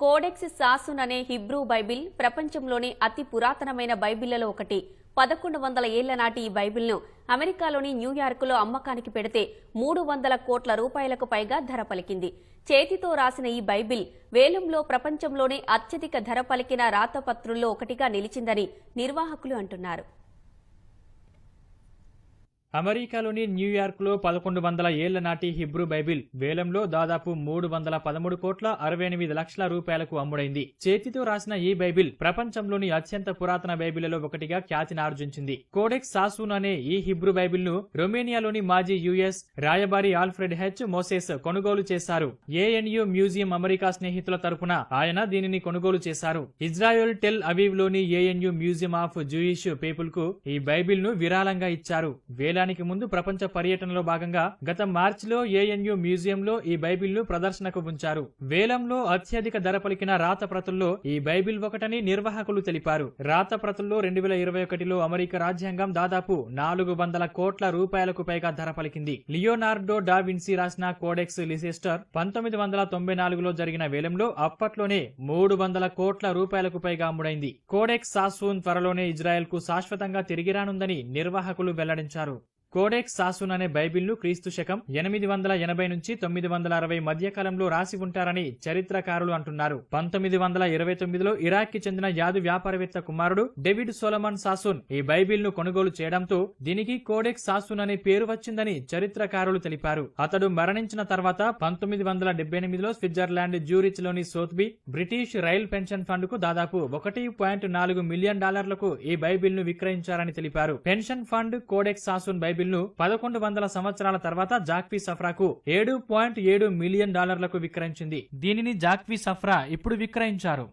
Codex సాసున్ అనే Hebrew Bible ప్రపంచంలోని అతి పురాతనమైన బైబిళ్ళలో ఒకటి. పదకొండు వందల ఏళ్ళ నాటి ఈ బైబిల్ను అమెరికాలోని న్యూయార్కులో అమ్మకానికి పెడితే మూడు వందల కోట్ల రూపాయలకు పైగా ధర పలికింది. చేతితో రాసిన ఈ బైబిల్ వేలంలో ప్రపంచంలోనే అత్యధిక ధర పలికిన రాతపత్రుల్లో ఒకటిగా నిలిచిందని నిర్వాహకులు అంటున్నారు. అమెరికాలోని న్యూయార్క్లో పదకొండు వందల ఏళ్ళ నాటి హిబ్రూ బైబిల్ వేలంలో దాదాపు మూడు వందల పదమూడు కోట్ల అరవై ఎనిమిది లక్షల రూపాయలకు అమ్ముడైంది. చేతితో రాసిన ఈ బైబిల్ ప్రపంచంలోని అత్యంత పురాతన బైబిళ్ళలో ఒకటిగా ఖ్యాతిని ఆర్జించింది. కోడెక్స్ సాసూన్ అనే ఈ హిబ్రూ బైబిల్ను రొమేనియాలోని మాజీ యుఎస్ రాయబారి ఆల్ఫ్రెడ్ హెచ్ మోసెస్ కొనుగోలు చేశారు. ఏఎన్యు మ్యూజియం అమెరికా స్నేహితుల తరపున ఆయన దీనిని కొనుగోలు చేశారు. ఇజ్రాయెల్ టెల్ అవీవ్లోని ఏఎన్యు మ్యూజియం ఆఫ్ జూయిష్ పీపుల్కు ఈ బైబిల్ను విరాళంగా ఇచ్చారు. వేల వేలానికి ముందు ప్రపంచ పర్యటనలో భాగంగా గత మార్చిలో ఏఎన్యు మ్యూజియంలో ఈ బైబిల్ను ప్రదర్శనకు ఉంచారు. వేలంలో అత్యధిక ధర పలికిన రాతప్రతుల్లో ఈ బైబిల్ ఒకటని నిర్వాహకులు తెలిపారు. రాతప్రతుల్లో రెండు వేల ఇరవై ఒకటిలో అమెరికా రాజ్యాంగం దాదాపు నాలుగు వందల కోట్ల రూపాయలకు పైగా ధర పలికింది. లియోనార్డో డావిన్సీ రాసిన కోడెక్స్ లిసెస్టర్ పంతొమ్మిది వందల తొంభై నాలుగులో జరిగిన వేలంలో అప్పట్లోనే మూడు వందల కోట్ల రూపాయలకు పైగా అమ్ముడైంది. కోడెక్స్ సాసూన్ త్వరలోనే ఇజ్రాయెల్కు శాశ్వతంగా తిరిగి రానుందని నిర్వాహకులు వెల్లడించారు. కోడెక్స్ సాసున్ అనే బైబిల్ను క్రీస్తు శకం ఎనిమిది వందల ఎనభై నుంచి తొమ్మిది వందల అరవై మధ్యకాలంలో రాసి ఉంటారని చరిత్రకారులు అంటున్నారు. పంతొమ్మిది వందల ఇరవై తొమ్మిదిలో ఇరాక్కి చెందిన యాదు వ్యాపారవేత్త కుమారుడు డేవిడ్ సోలమన్ సాసున్ ఈ బైబిల్ను కొనుగోలు చేయడంతో దీనికి కోడెక్స్ సాసున్ అనే పేరు వచ్చిందని చరిత్రకారులు తెలిపారు. అతడు మరణించిన తర్వాత పంతొమ్మిది వందల డెబ్బై ఎనిమిదిలో స్విట్జర్లాండ్ జ్యూరిచ్లోని సోత్బీ బ్రిటిష్ రైల్ పెన్షన్ ఫండ్కు దాదాపు ఒకటి పాయింట్ నాలుగు మిలియన్ డాలర్లకు ఈ బైబిల్ను విక్రయించారని తెలిపారు. Pension fund codex Sassoon Bible bill పదకొండు వందల సంవత్సరాల తర్వాత జాక్వీ సఫ్రాకు ఏడు పాయింట్ ఏడు మిలియన్ డాలర్లకు విక్రయించింది. దీనిని జాక్వీ సఫ్రా ఇప్పుడు విక్రయించారు.